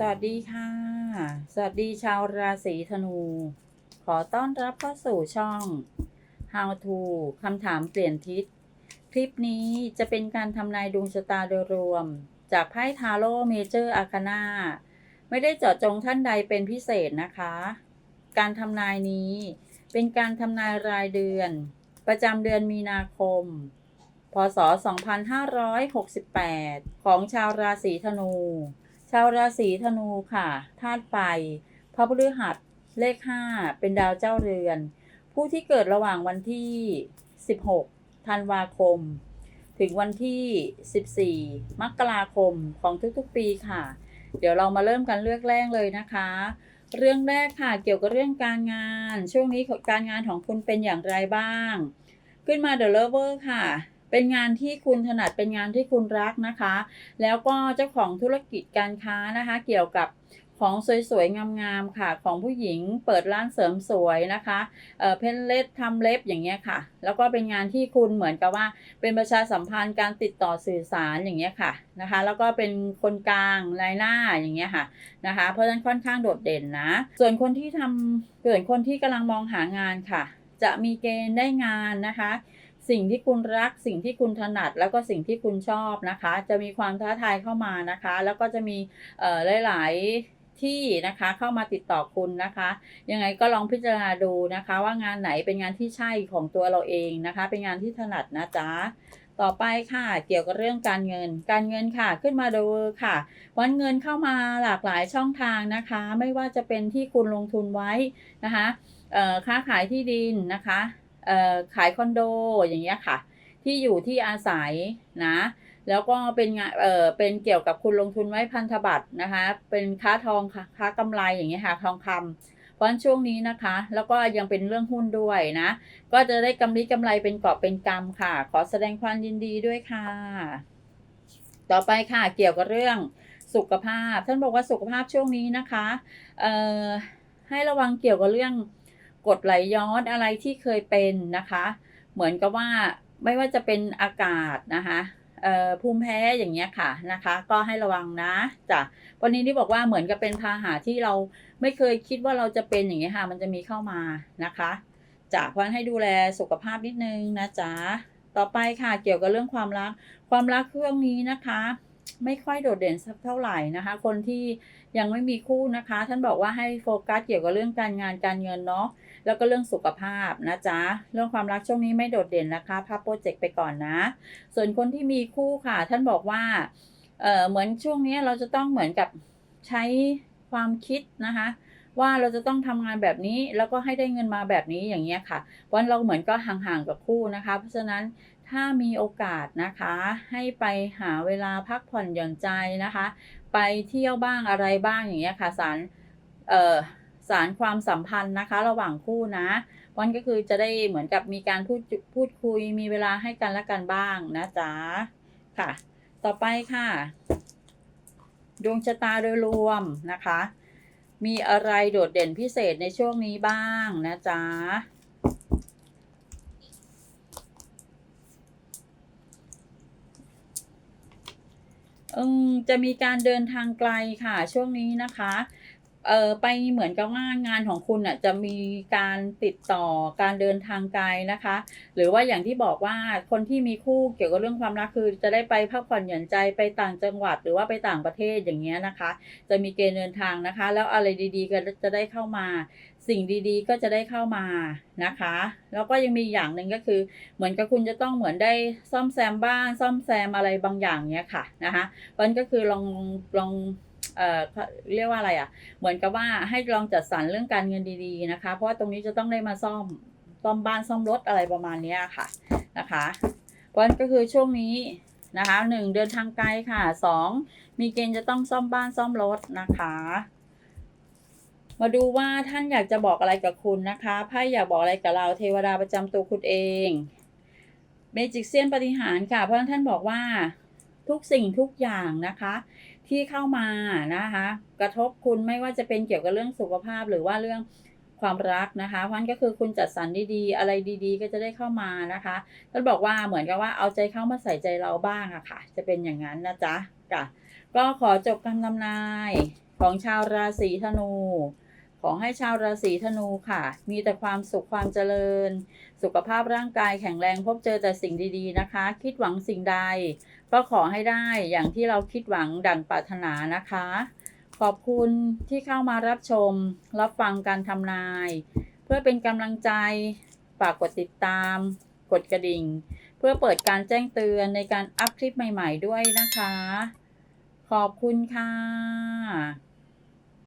สวัสดีค่ะ สวัสดีชาวราศีธนู ขอต้อนรับเข้าสู่ช่อง How to คำถามเปลี่ยนทิศ คลิปนี้จะเป็นการทำนายดวงชะตาโดยรวม จากไพ่ทาโร่เมเจอร์อาคานาไม่ได้เจาะจงท่านใดเป็นพิเศษนะคะ การทำนายนี้เป็นการทำนายรายเดือน ประจำเดือนมีนาคม พศ 2568 ของชาวราศีธนู ชาวราศีธนูค่ะธาตุไฟพระพฤหัสเลข 5 เป็นดาวเจ้าเรือน ผู้ที่เกิดระหว่างวันที่ 16 ธันวาคม ถึงวันที่ 14 มกราคมของทุกๆปีค่ะ เดี๋ยวเรามาเริ่มกันเลือกแรกเลยนะคะ เรื่องแรกค่ะเกี่ยวกับเรื่องการงาน ช่วงนี้การงานของคุณเป็นอย่างไรบ้าง ขึ้นมา The Lover ค่ะ เป็นงานที่คุณถนัดเป็นงานที่คุณรักนะคะ แล้วก็เจ้าของธุรกิจการค้านะคะ เกี่ยวกับของสวยๆ งามๆ ค่ะ ของผู้หญิงเปิดร้านเสริมสวยนะคะเออเพนเล็บทำเล็บอย่างเงี้ยค่ะ แล้วก็เป็นงานที่คุณเหมือนกับว่า เป็นประชาสัมพันธ์การติดต่อสื่อสารอย่างเงี้ยค่ะนะคะ แล้วก็เป็นคนกลางรายหน้าอย่างเงี้ยค่ะนะคะ เพราะฉะนั้นค่อนข้างโดดเด่นนะ ส่วนคนที่ทำส่วนคนที่กำลังมองหางานค่ะ จะมีเกณฑ์ได้งานนะคะ สิ่งที่คุณรัก สิ่งที่คุณถนัด แล้วก็สิ่งที่คุณชอบนะคะ จะมีความท้าทายเข้ามานะคะ แล้วก็จะมีเอ่อหลาย ๆที่นะคะเข้ามาติดต่อคุณนะคะ ยังไงก็ลองพิจารณาดูนะคะ ว่างานไหนเป็นงานที่ใช่ของตัวเราเองนะคะ เป็นงานที่ถนัดนะจ๊ะต่อไปค่ะ เกี่ยวกับเรื่องการเงิน การเงินค่ะขึ้นมาดูค่ะ วันเงินเข้ามาหลากหลายช่องทางนะคะ ไม่ว่าจะเป็นที่คุณลงทุนไว้นะคะเอ่อค้าขายที่ดินนะคะ ขายคอนโดอย่างเงี้ยค่ะ ที่อยู่ที่อาศัยนะแล้วก็เป็นงานเออเป็นเกี่ยวกับคุณลงทุนไว้พันธบัตรนะคะ เป็นค้าทองค่ะค้ากำไรอย่างเงี้ยค่ะทองคำเพราะช่วงนี้นะคะ แล้วก็ยังเป็นเรื่องหุ้นด้วยนะ ก็จะได้กำไรกำไรเป็นกอบเป็นกำค่ะ ขอแสดงความยินดีด้วยค่ะ ต่อไปค่ะเกี่ยวกับเรื่องสุขภาพ ท่านบอกว่าสุขภาพช่วงนี้นะคะเอ่อให้ระวังเกี่ยวกับเรื่อง กดไหลย้อนอะไรที่เคยเป็นนะคะ เหมือนกับว่าไม่ว่าจะเป็นอากาศนะคะภูมิแพ้อย่างเงี้ยค่ะนะคะ ก็ให้ระวังนะจ้ะวันนี้ที่บอกว่าเหมือนกับเป็นพาหะที่เราไม่เคยคิดว่าเราจะเป็นอย่างเงี้ยค่ะ มันจะมีเข้ามานะคะจ้ะเพราะฉะนั้นให้ดูแลสุขภาพนิดนึงนะจ๊ะต่อไปค่ะเกี่ยวกับเรื่องความรัก ความรักเรื่องนี้นะคะ ไม่ค่อยโดดเด่นสักเท่าไหร่นะคะ คนที่ยังไม่มีคู่นะคะ ท่านบอกว่าให้โฟกัสเกี่ยวกับเรื่องการงานการเงินเนาะแล้วก็เรื่องสุขภาพนะจ๊ะเรื่องความรักช่วงนี้ไม่โดดเด่นนะคะพับโปรเจกต์ไปก่อนนะ ส่วนคนที่มีคู่ค่ะ ท่านบอกว่าเออเหมือนช่วงนี้เราจะต้องเหมือนกับใช้ความคิดนะคะว่าเราจะต้องทำงานแบบนี้แล้วก็ให้ได้เงินมาแบบนี้อย่างเงี้ยค่ะวันเราเหมือนก็ห่างๆกับคู่นะคะ เพราะฉะนั้น ถ้ามีโอกาสนะคะ ให้ไปหาเวลาพักผ่อนหย่อนใจนะคะ ไปเที่ยวบ้างอะไรบ้างอย่างเงี้ยค่ะสารเอ่อสารความสัมพันธ์นะคะ ระหว่างคู่นะวันก็คือจะได้เหมือนกับมีการพูดพูดคุยมีเวลาให้กันและกันบ้างนะจ๊ะค่ะ ต่อไปค่ะ ดวงชะตาโดยรวมนะคะ มีอะไรโดดเด่นพิเศษในช่วงนี้บ้างนะจ๊ะ จะมีการเดินทางไกลค่ะช่วงนี้นะคะ เออไปเหมือนกับว่างานของคุณอะจะมีการติดต่อการเดินทางไกลนะคะ หรือว่าอย่างที่บอกว่าคนที่มีคู่เกี่ยวกับเรื่องความรักคือจะได้ไปพักผ่อนหย่อนใจไปต่างจังหวัด หรือว่าไปต่างประเทศอย่างเงี้ยนะคะ จะมีเกณฑ์เดินทางนะคะ แล้วอะไรดีๆก็จะได้เข้ามา สิ่งดีๆ ก็จะได้เข้ามานะคะ แล้วก็ยังมีอย่างหนึ่งก็คือ เหมือนกับคุณจะต้องเหมือนได้ซ่อมแซมบ้านซ่อมแซมอะไรบางอย่างเนี้ยค่ะนะคะมันก็คือลองลอง เอ่อเรียกว่าอะไรอะ เหมือนกับว่าให้ลองจัดสรรเรื่องการเงินดีๆนะคะ เพราะว่าตรงนี้จะต้องได้มาซ่อมซ่อมบ้านซ่อมรถอะไรประมาณนี้ค่ะนะคะ เพราะฉะนั้นก็คือช่วงนี้นะคะหนึ่งเดินทางไกลค่ะสองมีเกณฑ์จะต้องซ่อมบ้านซ่อมรถนะคะ มาดูว่าท่านอยากจะบอกอะไรกับคุณนะคะไพ่อยากบอกอะไรกับเราเทวดาประจำตัวคุณเองเมจิกเซียนปฏิหารค่ะ เพราะท่านบอกว่าทุกสิ่งทุกอย่างนะคะ ที่เข้ามานะคะ กระทบคุณไม่ว่าจะเป็นเกี่ยวกับเรื่องสุขภาพหรือว่าเรื่องความรักนะคะเพราะนั้นก็คือคุณจัดสรรดีๆ อะไรดีๆ ก็จะได้เข้ามานะคะก็บอกว่าเหมือนกับว่าเอาใจเข้ามาใส่ใจเราบ้างอะค่ะ จะเป็นอย่างนั้นนะจ๊ะค่ะก็ขอจบการทำนายของชาวราศีธนู ขอให้ชาวราศีธนูค่ะ มีแต่ความสุขความเจริญ สุขภาพร่างกายแข็งแรงพบเจอแต่สิ่งดีๆนะคะ คิดหวังสิ่งใด ก็ขอให้ได้อย่างที่เราคิดหวังดังปรารถนานะคะ ขอบคุณที่เข้ามารับชม รับฟังการทำนาย เพื่อเป็นกำลังใจฝากกดติดตาม กดกระดิ่ง เพื่อเปิดการแจ้งเตือนในการอัพคลิปใหม่ ๆ ด้วยนะคะ ขอบคุณค่ะ